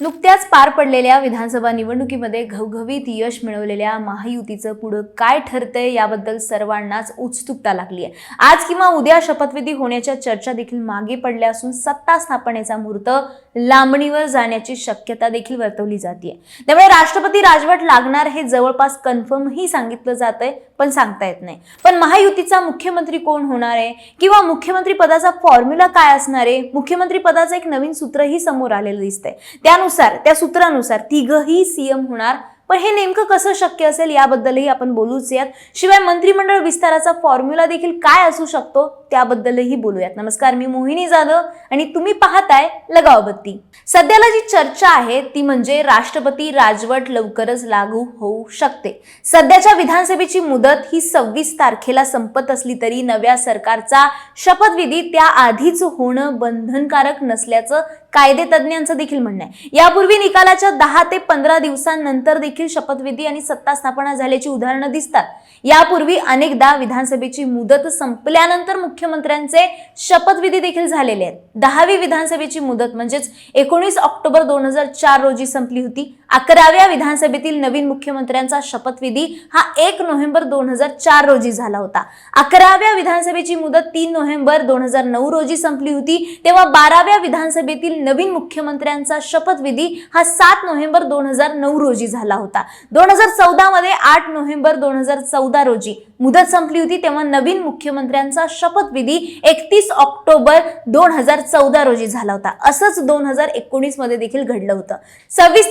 नुकत्याच पार पडलेल्या विधानसभा निवडणुकीमध्ये घवघवीत यश मिळवलेल्या महायुतीचं पुढं काय ठरतंय याबद्दल सर्वांनाच उत्सुकता लागली आहे. आज किंवा उद्या शपथविधी होण्याच्या चर्चा देखील मागे पडल्या असून सत्ता स्थापनेचा मुहूर्त लांबणीवर जाण्याची शक्यता देखील वर्तवली जाते त्यामुळे राष्ट्रपती राजवट लागणार हे जवळपास कन्फर्मही सांगितलं जात आहे पण सांगता येत नाही. पण महायुतीचा मुख्यमंत्री कोण होणार आहे? किंवा मुख्यमंत्री पदाचा फॉर्म्युला काय असणार आहे? मुख्यमंत्री पदाचं एक नवीन सूत्रही समोर आलेलं दिसतंय. त्यानुसार त्या सूत्रानुसार तिघही सीएम होणार. पण हे नेमकं कसं शक्य असेल याबद्दलही आपण बोलूच यात. शिवाय मंत्रिमंडळ विस्ताराचा फॉर्म्युला देखील काय असू शकतो त्याबद्दलही बोलूयात. नमस्कार मी मोहिनी जाधव आणि तुम्ही पाहताय लगावबत्ती सध्याला जी चर्चा आहे ती म्हणजे राष्ट्रपती राजवट लवकरच लागू होऊ शकते. सध्याच्या विधानसभेची मुदत ही सव्वीस तारखेला संपत असली तरी नव्या सरकारचा शपथविधी त्या आधीच होणं बंधनकारक नसल्याचं कायदे तज्ज्ञांचं देखील म्हणणं आहे. यापूर्वी निकालाच्या दहा ते पंधरा दिवसांनंतर देखील शपथविधी आणि सत्ता स्थापना झाल्याची उदाहरणं दिसतात. यापूर्वी अनेकदा विधानसभेची मुदत संपल्यानंतर मुख्यमंत्र्यांचे शपथविधी देखील झालेले आहेत. दहावी विधानसभेची मुदत म्हणजेच एकोणीस ऑक्टोबर दोन हजार चार रोजी संपली होती. अकराव्या विधानसभेतील नवीन मुख्यमंत्र्यांचा शपथविधी हा एक नोव्हेंबर दोन हजार चार रोजी झाला होता. अकराव्या विधानसभेची मुदत तीन नोव्हेंबर दोन हजार नऊ रोजी संपली होती. तेव्हा बाराव्या विधानसभेतील नवीन मुख्यमंत्र्यांचा शपथविधी हा सात नोव्हेंबर दोन हजार नऊ रोजी झाला होता. दोन हजार चौदा मध्ये आठ नोव्हेंबर दोन हजार चौदा रोजी मुदत संपली होती. तेव्हा नवीन मुख्यमंत्र्यांचा शपथविधी एकतीस ऑक्टोबर दोन हजार चौदा रोजी झाला होता. असंच दोन हजार एकोणीसमध्ये देखील घडलं होतं. सव्वीस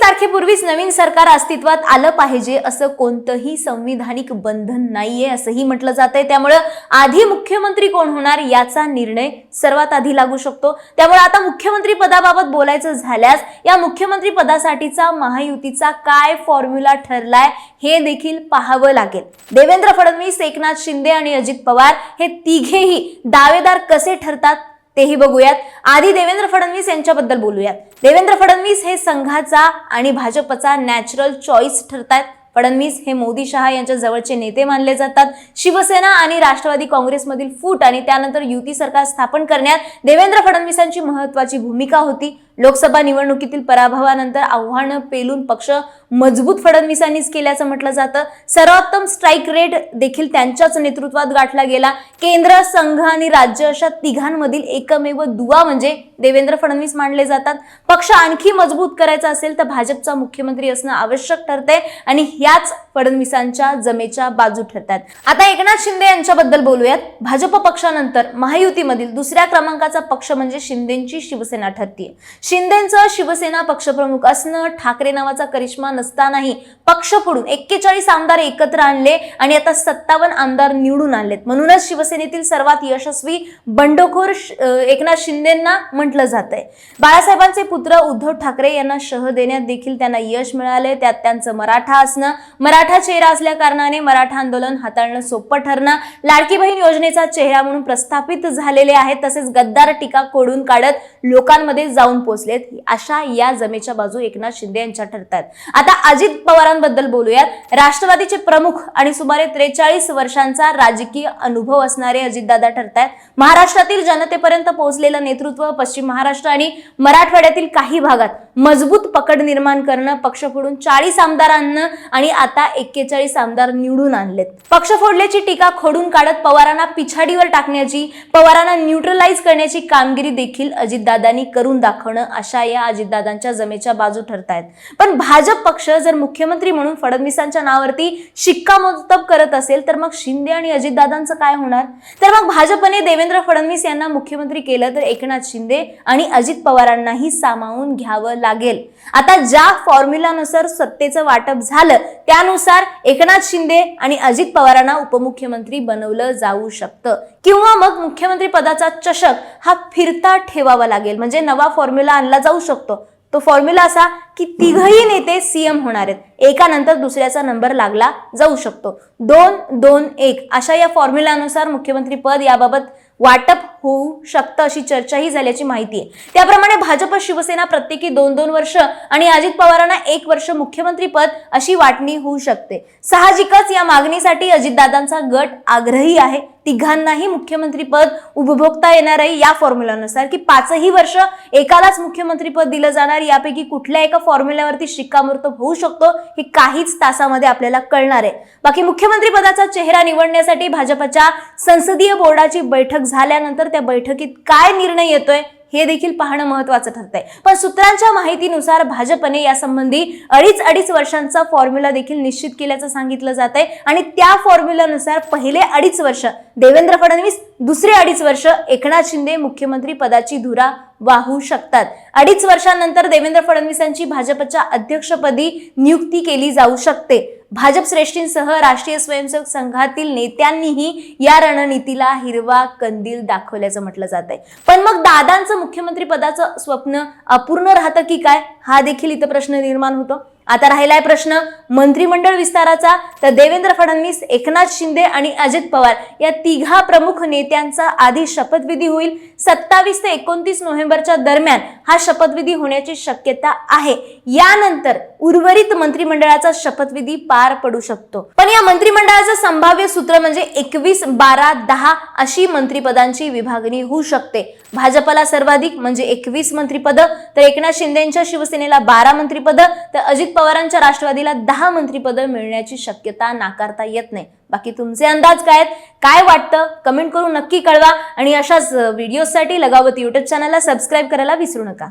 यापूर्वीच नवीन सरकार अस्तित्वात आलं पाहिजे असं कोणतंही संविधानिक बंधन नाहीये असंही म्हटलं जात आहे त्यामुळं आधी मुख्यमंत्री कोण होणार याचा निर्णय सर्वात आधी लागू शकतो. त्यामुळे आता मुख्यमंत्री पदाबाबत बोलायचं झाल्यास या मुख्यमंत्री पदासाठीचा महायुतीचा काय फॉर्म्युला ठरलाय हे देखील पाहावं लागेल. देवेंद्र फडणवीस एकनाथ शिंदे आणि अजित पवार हे तिघेही दावेदार कसे ठरतात तेही बघूयात. आधी देवेंद्र फडणवीस यांच्याबद्दल बोलूयात. देवेंद्र फडणवीस हे संघाचा आणि भाजपचा नॅचरल चॉईस ठरतात. फडणवीस हे मोदी शहा यांच्या जवळचे नेते मानले जातात. शिवसेना आणि राष्ट्रवादी काँग्रेसमधील फूट आणि त्यानंतर युती सरकार स्थापन करण्यात देवेंद्र फडणवीसांची महत्वाची भूमिका होती. लोकसभा निवडणुकीतील पराभवानंतर आव्हानं पेलून पक्ष मजबूत फडणवीसांनीच केल्याचं म्हटलं जातं. सर्वोत्तम स्ट्राईक रेट देखील त्यांच्याच नेतृत्वात गाठला गेला. केंद्र संघ आणि राज्य अशा तिघांमधील एकमेव दुवा म्हणजे देवेंद्र फडणवीस मानले जातात. पक्ष आणखी मजबूत करायचा असेल तर भाजपचा मुख्यमंत्री असणं आवश्यक ठरते आणि ह्याच फडणवीसांच्या जमेच्या बाजू ठरतात. आता एकनाथ शिंदे यांच्याबद्दल बोलूयात. भाजप पक्षानंतर महायुतीमधील दुसऱ्या क्रमांकाचा पक्ष म्हणजे शिंदेची शिवसेना ठरतीये. शिंदेंचं शिवसेना पक्षप्रमुख असणं ठाकरे नावाचा करिश्मा नसतानाही पक्ष फोडून एक्केचाळीस आमदार एकत्र आणले आणि आता सत्तावन्न आमदार निवडून आणलेत. म्हणूनच शिवसेनेतील सर्वात यशस्वी बंडखोर एकनाथ शिंदेंना म्हटलं जात आहे बाळासाहेबांचे पुत्र उद्धव ठाकरे यांना शह देण्यात देखील त्यांना यश मिळाले त्यात त्यांचं मराठा असणं. मराठा चेहरा असल्या कारणाने मराठा आंदोलन हाताळणं सोपं ठरणं. लाडकी बहीण योजनेचा चेहरा म्हणून प्रस्थापित झालेले आहेत. तसेच गद्दार टीका कोडून काढत लोकांमध्ये जाऊन पोहोचलेत. अशा या जमेच्या बाजू एकनाथ शिंदे यांच्या ठरतात आता अजित पवारांबद्दल बोलूयात. राष्ट्रवादीचे प्रमुख आणि सुमारे त्रेचाळीस वर्षांचा राजकीय अनुभव असणारे अजितदादा ठरतायत. महाराष्ट्रातील जनतेपर्यंत पोहोचलेलं नेतृत्व पश्चिम महाराष्ट्र आणि मराठवाड्यातील काही भागात मजबूत पकड निर्माण करणं पक्ष फोडून चाळीस आमदार आणि आता एक्केचाळीस आमदार निवडून आणलेत. पक्ष फोडल्याची टीका खोडून काढत पवारांना पिछाडीवर टाकण्याची पवारांना न्यूट्रलाइज करण्याची कामगिरी देखील अजितदादांनी करून दाखवणं अशा या अजितदादांच्या जमेच्या बाजू ठरतायत. पण भाजप पक्ष जर मुख्यमंत्री म्हणून फडणवीसांच्या नावावरती शिक्कामोर्तब करत असेल तर मग शिंदे आणि अजितदादांचं काय होणार? तर मग भाजपने देवेंद्र फडणवीस यांना मुख्यमंत्री केलं तर एकनाथ शिंदे आणि अजित पवारांनाही सामावून घ्यावं लागेल. आता ज्या फॉर्म्युलानुसार सत्तेचं वाटप झालं त्यानुसार एकनाथ शिंदे आणि अजित पवारांना उपमुख्यमंत्री बनवलं जाऊ शकतं. किंवा मग मुख्यमंत्री पदाचा चषक हा फिरता ठेवावा लागेल. म्हणजे नवा फॉर्म्युला आणला जाऊ शकतो. तो फॉर्म्युला असा की तिघही नेते सीएम होणार आहेत. एकानंतर दुसऱ्याचा नंबर लागला जाऊ शकतो. दोन दोन एक अशा या फॉर्म्युलानुसार मुख्यमंत्री पद याबाबत वाटप होऊ शकतं अशी चर्चाही झाल्याची माहिती आहे. त्याप्रमाणे भाजप शिवसेना प्रत्येकी दोन दोन वर्ष आणि अजित पवारांना एक वर्ष मुख्यमंत्रीपद अशी वाटणी होऊ शकते. साहजिकच या मागणीसाठी अजितदादांचा गट आग्रही आहे. तिघांनाही मुख्यमंत्रीपद उपभोगता येणार आहे या फॉर्म्युलानुसार. की पाचही वर्ष एकालाच मुख्यमंत्रीपद दिलं जाणार यापैकी कुठल्या एका फॉर्म्युल्यावरती शिक्कामोर्तब होऊ शकतो हे काहीच तासामध्ये आपल्याला कळणार आहे. बाकी मुख्यमंत्री पदाचा चेहरा निवडण्यासाठी भाजपच्या संसदीय बोर्डाची बैठक झाल्यानंतर त्या बैठकीत काय निर्णय येतोय हे देखील पाहणं महत्वाचं ठरतंय. पण सूत्रांच्या माहितीनुसार भाजपने यासंबंधी अडीच अडीच वर्षांचा फॉर्म्युला देखील निश्चित केल्याचं सांगितलं जात आहे आणि त्या फॉर्म्युलानुसार पहिले अडीच वर्ष देवेंद्र फडणवीस दुसरे अडीच वर्ष एकनाथ शिंदे मुख्यमंत्री पदाची धुरा वाहू शकतात. अडीच वर्षांनंतर देवेंद्र फडणवीसांची भाजपच्या अध्यक्षपदी नियुक्ती केली जाऊ शकते. भाजप श्रेष्ठींसह राष्ट्रीय स्वयंसेवक संघातील नेत्यांनीही या रणनीतीला हिरवा कंदील दाखवल्याचं म्हटलं जात आहे पण मग दादांचं मुख्यमंत्री पदाचं स्वप्न अपूर्ण राहतं की काय? हा देखील इथं प्रश्न निर्माण होतो. आता राहिलाय प्रश्न मंत्रिमंडळ विस्ताराचा तर देवेंद्र फडणवीस एकनाथ शिंदे आणि अजित पवार या तिघा प्रमुख नेत्यांचा आधी शपथविधी होईल. सत्तावीस ते एकोणतीस नोव्हेंबरच्या दरम्यान हा शपथविधी होण्याची शक्यता आहे. यानंतर उर्वरित मंत्रिमंडळाचा शपथविधी पार पडू शकतो. पण या मंत्रिमंडळाचं संभाव्य सूत्र म्हणजे एकवीस बारा दहा अशी मंत्रिपदांची विभागणी होऊ शकते. भाजपला सर्वाधिक म्हणजे एकवीस मंत्रिपद तर एकनाथ शिंदेच्या शिवसेनेला बारा मंत्रिपद तर अजित पवारांच्या राष्ट्रवादीला दहा मंत्रिपदं मिळण्याची शक्यता नाकारता येत नाही. बाकी तुमचे अंदाज काय आहेत? काय वाटतं? कमेंट करून नक्की कळवा. आणि अशाच व्हिडिओसाठी लगावत युट्यूब चॅनलला सबस्क्राईब करायला विसरू नका.